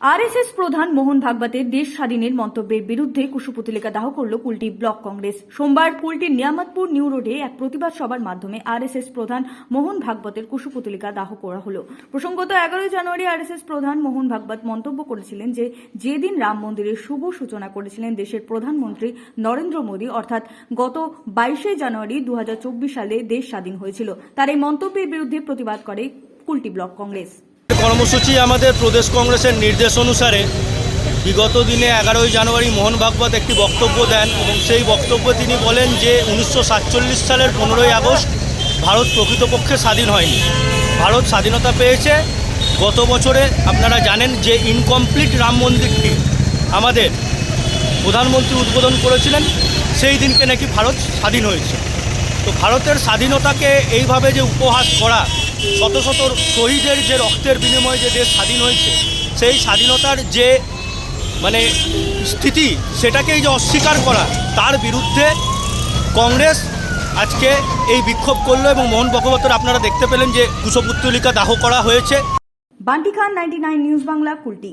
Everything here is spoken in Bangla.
আরএসএস প্রধান মোহন ভাগবতের দেশ স্বাধীনের মন্তব্যের বিরুদ্ধে কুশপুতলিকা দাহ করল কুলটি ব্লক কংগ্রেস। সোমবার কুলটির নিয়ামতপুর নিউ রোডে এক প্রতিবাদ সভার মাধ্যমে আরএসএস প্রধান মোহন ভাগবতের কুশপুতলিকা দাহ করা হলো। প্রসঙ্গত, এগারোই জানুয়ারি আরএসএস প্রধান মোহন ভাগবত মন্তব্য করেছিলেন যে, যেদিন রাম মন্দিরের শুভ সূচনা করেছিলেন দেশের প্রধানমন্ত্রী নরেন্দ্র মোদী, অর্থাৎ গত বাইশে জানুয়ারি দু হাজার চব্বিশ সালে দেশ স্বাধীন হয়েছিল। তার এই মন্তব্যের বিরুদ্ধে প্রতিবাদ করে কুলটি ব্লক কংগ্রেস। কর্মসূচি আমাদের প্রদেশ কংগ্রেসের নির্দেশ অনুসারে বিগত দিনে এগারোই জানুয়ারি মোহন ভাগবত একটি বক্তব্য দেন এবং সেই বক্তব্যে তিনি বলেন যে উনিশশো সাতচল্লিশ সালের পনেরোই আগস্ট ভারত প্রকৃতপক্ষে স্বাধীন হয়নি। ভারত স্বাধীনতা পেয়েছে। গত বছরে আপনারা জানেন যে ইনকমপ্লিট রাম মন্দিরটি আমাদের প্রধানমন্ত্রী উদ্বোধন করেছিলেন, সেই দিনকে নাকি ভারত স্বাধীন হয়েছে। তো ভারতের স্বাধীনতাকে এইভাবে যে উপহাস করা শত শত শহীদের যে রক্তের বিনিময়ে যে দেশ স্বাধীন হয়েছে, সেই স্বাধীনতার যে মানে স্থিতি, সেটাকেই যে অস্বীকার করা, তার বিরুদ্ধে কংগ্রেস আজকে এই বিক্ষোভ করল এবং মোহন ভগবতের আপনারা দেখতে পেলেন যে কুশপুত্তলিকা দাহ করা হয়েছে। Bunty Khan ninety nine news Bangla, Kulti.